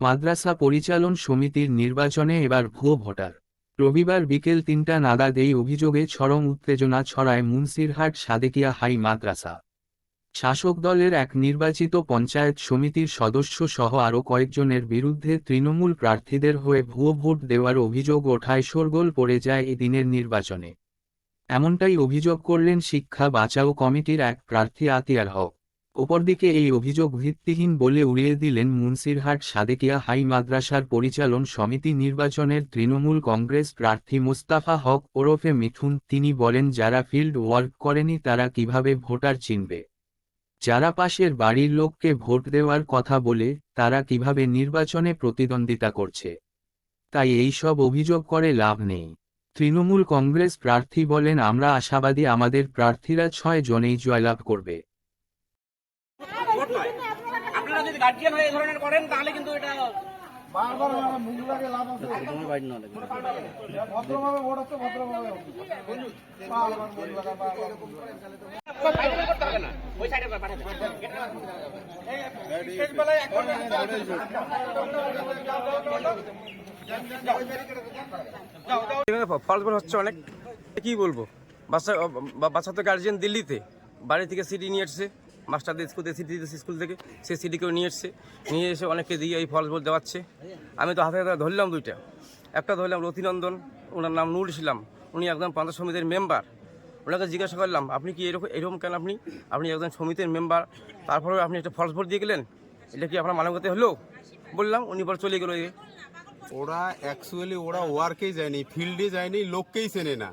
মাদ্রাসা পরিচালন সমিতির নির্বাচনে এবার ভুয়ো ভোটার। রবিবার বিকেল তিনটা নাগাদ এই অভিযোগে চরম উত্তেজনা ছড়ায় মুন্সিরহাট সাদেকিয়া হাই মাদ্রাসা। শাসক দলের এক নির্বাচিত পঞ্চায়েত সমিতির সদস্য সহ আরও কয়েকজনের বিরুদ্ধে তৃণমূল প্রার্থীদের হয়ে ভুয়ো ভোট দেওয়ার অভিযোগ ওঠায় শোরগোল পড়ে যায় এদিনের নির্বাচনে। এমনটাই অভিযোগ করলেন শিক্ষা বাঁচাও কমিটির এক প্রার্থী আতিয়ার হক। অপরদিকে এই অভিযোগ ভিত্তিহীন বলে উড়িয়ে দিলেন মুন্সিরহাট সাদেকিয়া হাই মাদ্রাসার পরিচালন সমিতি নির্বাচনের তৃণমূল কংগ্রেস প্রার্থী মুস্তাফা হক ওরফে মিঠুন। তিনি বলেন, যারা ফিল্ড ওয়ার্ক করেনি তারা কীভাবে ভোটার চিনবে? যারা পাশের বাড়ির লোককে ভোট দেওয়ার কথা বলে, তারা কীভাবে নির্বাচনে প্রতিদ্বন্দ্বিতা করছে? তাই এই সব অভিযোগ করে লাভ নেই। তৃণমূল কংগ্রেস প্রার্থী বলেন, আমরা আশাবাদী আমাদের প্রার্থীরা ছয় জনেই জয়লাভ করবে। নয় আপনারা যদি গার্জিয়ান হয়ে এই ধরনের করেন তাহলে কিন্তু এটা বারবার মুখ লাগে লাভ আছে। ভদ্রভাবে ভোট হচ্ছে ভদ্রভাবে হবে। বারবার মুখ লাগা, বারবার মুখ লাগা। ফাইনাল করতে হবে না। ওই সাইডে পাঠাতে এখানে ফলস ফল হচ্ছে অনেক। কি বলব? বাচ্চা বাচ্চা তো গার্জিয়ান দিল্লিতে। বাড়ি থেকে সিটি নিয়ে এসছে। মাস্টারদের স্কুল সিডি দিতেছে স্কুল থেকে, সে সিডিকেও নিয়ে এসছে। নিয়ে এসে অনেককে দিয়ে এই ফলস বল দেওয়াচ্ছে। আমি তো হাতে হাতে ধরলাম দুইটা। একটা ধরলাম রতিনন্দন, ওনার নাম নুর ইসলাম। উনি একজন পঞ্চায়েত সমিতির মেম্বার। ওনাকে জিজ্ঞাসা করলাম, আপনি কি এরকম এরকম কেন আপনি? আপনি একজন সমিতির মেম্বার। তারপরে আপনি একটা ফলস ভোট দিয়ে গেলেন? এটা কি আপনার মানবতায় হলো? বললাম, উনি পর চলে গেলো ওরা অ্যাকচুয়ালি ওরা ওয়ার্কেই যায়নি, ফিল্ডে যায়নি, লোককেই চেনে না।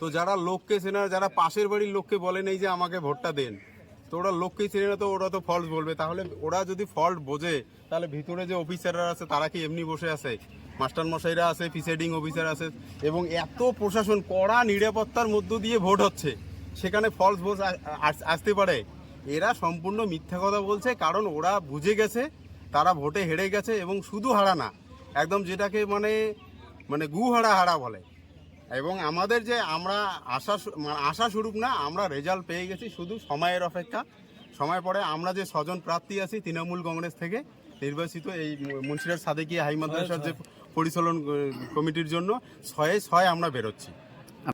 তো যারা লোককে চেনে যারা পাশের বাড়ির লোককে বলে নেই যে আমাকে ভোটটা দেন তো ওরা লোককেই চেনে না, তো ওরা তো ফল্ট বলবে। তাহলে ওরা যদি ফল্ট বোঝে, তাহলে ভিতরে যে অফিসাররা আছে, তারা কি এমনি বসে আছে? মাস্টার মশাইরা আছে প্রিসাইডিং অফিসার আছে, এবং এত প্রশাসন কড়া নিরাপত্তার মধ্য দিয়ে ভোট হচ্ছে, সেখানে ফলস আস- আসতে পারে। এরা সম্পূর্ণ মিথ্যা কথা বলছে, কারণ ওরা বুঝে গেছে, তারা ভোটে হেরে গেছে, এবং শুধু হারা না, একদম যেটাকে মানে মানে গু হারা হারা বলে। এবং আমাদের যে আমরা আশা মানে আশা স্বরূপ না আমরা রেজাল্ট পেয়ে গেছি শুধু সময়ের অপেক্ষা। সময় পরে আমরা যে স্বজন প্রার্থী আছি তৃণমূল কংগ্রেস থেকে নির্বাচিত এই মুন্সিরাজ সাদেকি হাই মাদ্রাসার যে পরিচালন কমিটির জন্য ছয়ে ছয় আমরা বেরোচ্ছি।